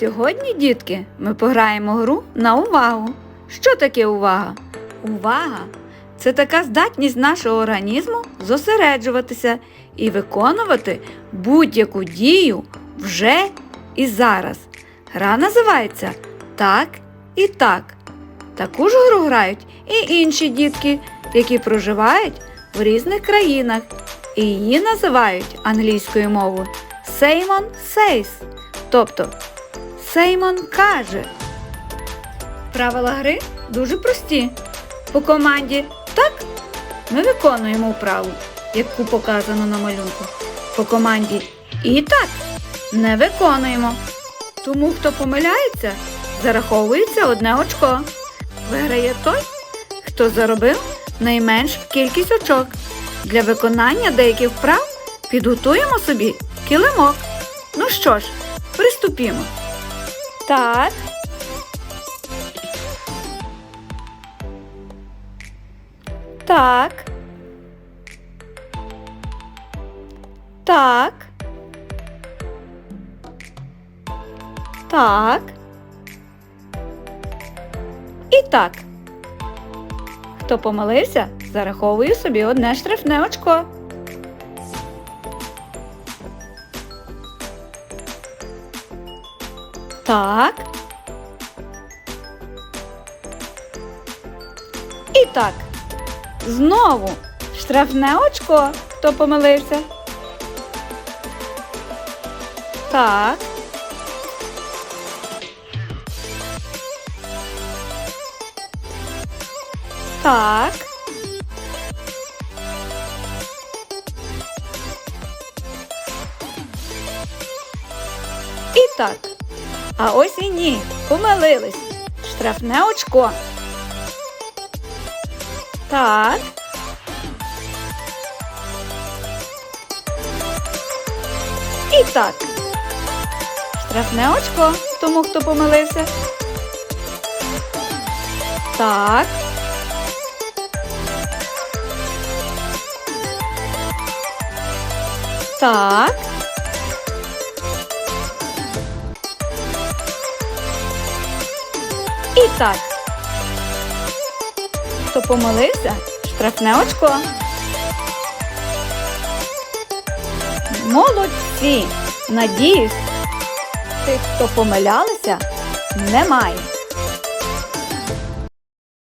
Сьогодні, дітки, ми пограємо гру на увагу. Що таке увага? Увага це така здатність нашого організму зосереджуватися і виконувати будь-яку дію вже і зараз. Гра називається Так і так. Таку ж гру грають і інші дітки, які проживають в різних країнах, і її називають англійською мовою Сеймон Сейс, тобто Сеймон каже. Правила гри дуже прості. По команді так ми виконуємо вправу, яку показано на малюнку. По команді і так не виконуємо. Тому хто помиляється, зараховується одне очко. Виграє той, хто заробив найменшу кількість очок. Для виконання деяких вправ підготуємо собі килимок. Ну що ж, приступімо. Так. Так. Так. Так. І так. Хто помилився, зараховує собі одне штрафне очко. Так. І так. Знову штрафне очко. Хто помилився? Так. Так. І так. А ось і ні. Помилились. Штрафне очко. Так. І так. Штрафне очко тому, хто помилився. Так. Так. І так. Хто помилився, штрафне очко. Молодці! Надіюсь, тих, хто помилялися, немає.